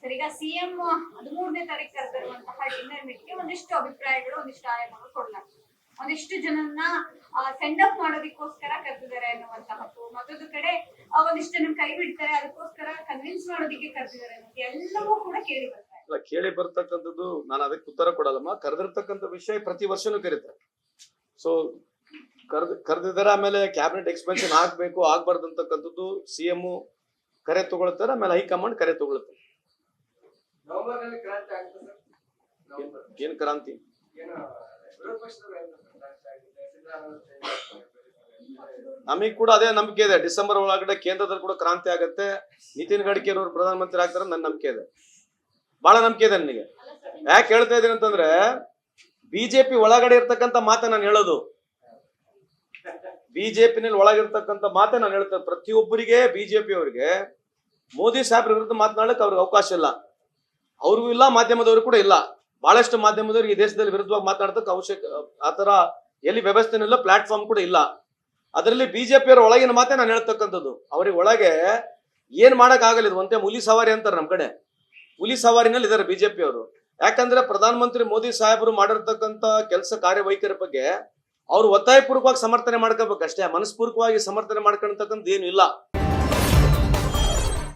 Sir, ಈಗ CM ಹದಿಮೂರನೇ ತಾರೀಕು ಕರೆದಿರುವಂತಹ ಡಿನ್ನರ್ ಮೀಟ್ಗೆ ಒಂದಿಷ್ಟು ಅಭಿಪ್ರಾಯಗಳು, ಒಂದಿಷ್ಟು ಆಯಾಮಗಳು ಕೊಡಲಾಗ್ತದೆ. ಒಂದಿಷ್ಟು ಜನನ್ನ ಸೆಂಡ್ ಅಪ್ ಮಾಡೋದಕ್ಕೋಸ್ಕರ ಕರೆದಿದ್ದಾರೆ ಅನ್ನುವಂತಹದ್ದು. ಮತ್ತೊಂದು ಕಡೆ ಒಂದಿಷ್ಟು ಜನ ಕೈ ಬಿಡ್ತಾರೆ, ಅದಕ್ಕೋಸ್ಕರ ಕನ್ವಿನ್ಸ್ ಮಾಡೋದಕ್ಕೆ ಕರೆದಿದ್ದಾರೆ ಅನ್ನೋದು ಎಲ್ಲವೂ ಕೂಡ ಕೇಳಿ ಬರ್ತಾರೆ ಅಲ್ಲ ಕೇಳಿ ಬರ್ತಕ್ಕಂಥದ್ದು ನಾನು ಅದಕ್ಕೆ ಉತ್ತರ ಕೊಡಲ್ಲಮ್ಮ. ಕರೆದಿರ್ತಕ್ಕಂಥ ವಿಷಯ ಪ್ರತಿ ವರ್ಷನೂ ಕರೀತಾರೆ. ಸೊ ಕರೆದ, ಕರೆದಿದ್ದಾರೆ ಆಮೇಲೆ ಕ್ಯಾಬಿನೆಟ್ ಎಕ್ಸ್ಪೆನ್ಷನ್ ಆಗ್ಬೇಕು, ಆಗ್ಬಾರ್ದು ಅಂತಕ್ಕಂಥದ್ದು ಸಿ ಎಂ ಕರೆ ತಗೊಳ್ತಾರೆ, ಆಮೇಲೆ ಹೈಕಮಾಂಡ್ ಕರೆ ತಗೊಳ್ತಾರೆ. ಕ್ರಾಂತಿ ಆಗುತ್ತೆ ಸರ್. ನವೆಂಬರ್. ಏನ್ ಕ್ರಾಂತಿ? ಏನು ವಿರೋಧ ಪಕ್ಷದವ್ರು ಹೇಳ್ತಾರೆ ಸರ್ ಕ್ರಾಂತಿ ಆಗಿದೆ ಸಿದ್ದರಾಮಯ್ಯ ನಮಗ್ ಕೂಡ ಅದೇ ನಂಬಿಕೆ ಇದೆ. ಡಿಸೆಂಬರ್ ಒಳಗಡೆ ಕೇಂದ್ರದಲ್ಲಿ ಕೂಡ ಕ್ರಾಂತಿ ಆಗುತ್ತೆ. ನಿತಿನ್ ಗಡ್ಕರಿ ಅವರು ಪ್ರಧಾನಮಂತ್ರಿ ಆಗ್ತಾರೆ ನನ್ನ ನಂಬಿಕೆ ಇದೆ. ಬಹಳ ನಂಬಿಕೆ ಇದೆ ನನಗೆ. ಯಾಕೆ ಹೇಳ್ತಾ ಇದ್ದೀನಿ ಅಂತಂದ್ರೆ ಬಿಜೆಪಿ ಒಳಗಡೆ ಇರ್ತಕ್ಕಂತ ಮಾತ ನಾನು ಹೇಳೋದು. ಬಿಜೆಪಿನಲ್ಲಿ ಒಳಗಿರ್ತಕ್ಕಂತ ಮಾತೆ ನಾನು ಹೇಳ್ತೇನೆ. ಪ್ರತಿಯೊಬ್ಬರಿಗೆ ಬಿಜೆಪಿ ಅವರಿಗೆ ಮೋದಿ ಸಾಹೇಬ್ರ ವಿರುದ್ಧ ಮಾತನಾಡಕ್ಕೆ ಅವ್ರಿಗೆ ಅವಕಾಶ ಇಲ್ಲ. ಅವ್ರಿಗೂ ಇಲ್ಲ ಮಾಧ್ಯಮದವ್ರು ಕೂಡ ಇಲ್ಲ. ಬಹಳಷ್ಟು ಮಾಧ್ಯಮದವ್ರಿಗೆ ಈ ದೇಶದಲ್ಲಿ ವಿರುದ್ಧವಾಗಿ ಮಾತಾಡೋದಕ್ಕೆ ಅವಶ್ಯಕ ಆತರ ಎಲ್ಲಿ ವ್ಯವಸ್ಥೆನಿಲ್ಲ ಪ್ಲಾಟ್ಫಾರ್ಮ್ ಕೂಡ ಇಲ್ಲ. ಅದರಲ್ಲಿ ಬಿಜೆಪಿ ಅವರ ಒಳಗಿನ ಮಾತೆ ನಾನು ಹೇಳ್ತಕ್ಕಂಥದ್ದು. ಅವ್ರಿಗೆ ಒಳಗೆ ಏನ್ ಮಾಡಕ್ ಆಗಲ್ಲ, ಇದು ಒಂದೇ ಹುಲಿ ಸವಾರಿ ಅಂತಾರೆ ನಮ್ ಕಡೆ. ಹುಲಿ ಸವಾರಿನಲ್ಲಿ ಇದಾರೆ ಬಿಜೆಪಿ ಅವರು ಯಾಕಂದ್ರೆ ಪ್ರಧಾನಮಂತ್ರಿ ಮೋದಿ ಸಾಹೇಬರು ಮಾಡಿರ್ತಕ್ಕಂಥ ಕೆಲಸ ಕಾರ್ಯವೈಖರಿ ಬಗ್ಗೆ ಅವ್ರು ಒತ್ತಾಯಪೂರ್ವಕವಾಗಿ ಸಮರ್ಥನೆ ಮಾಡ್ಕೋಬೇಕು ಅಷ್ಟೇ ಮನಸ್ಪೂರ್ವಕವಾಗಿ ಸಮರ್ಥನೆ ಮಾಡ್ಕೊಳ್ತಕ್ಕಂಥ ಏನು ಇಲ್ಲ.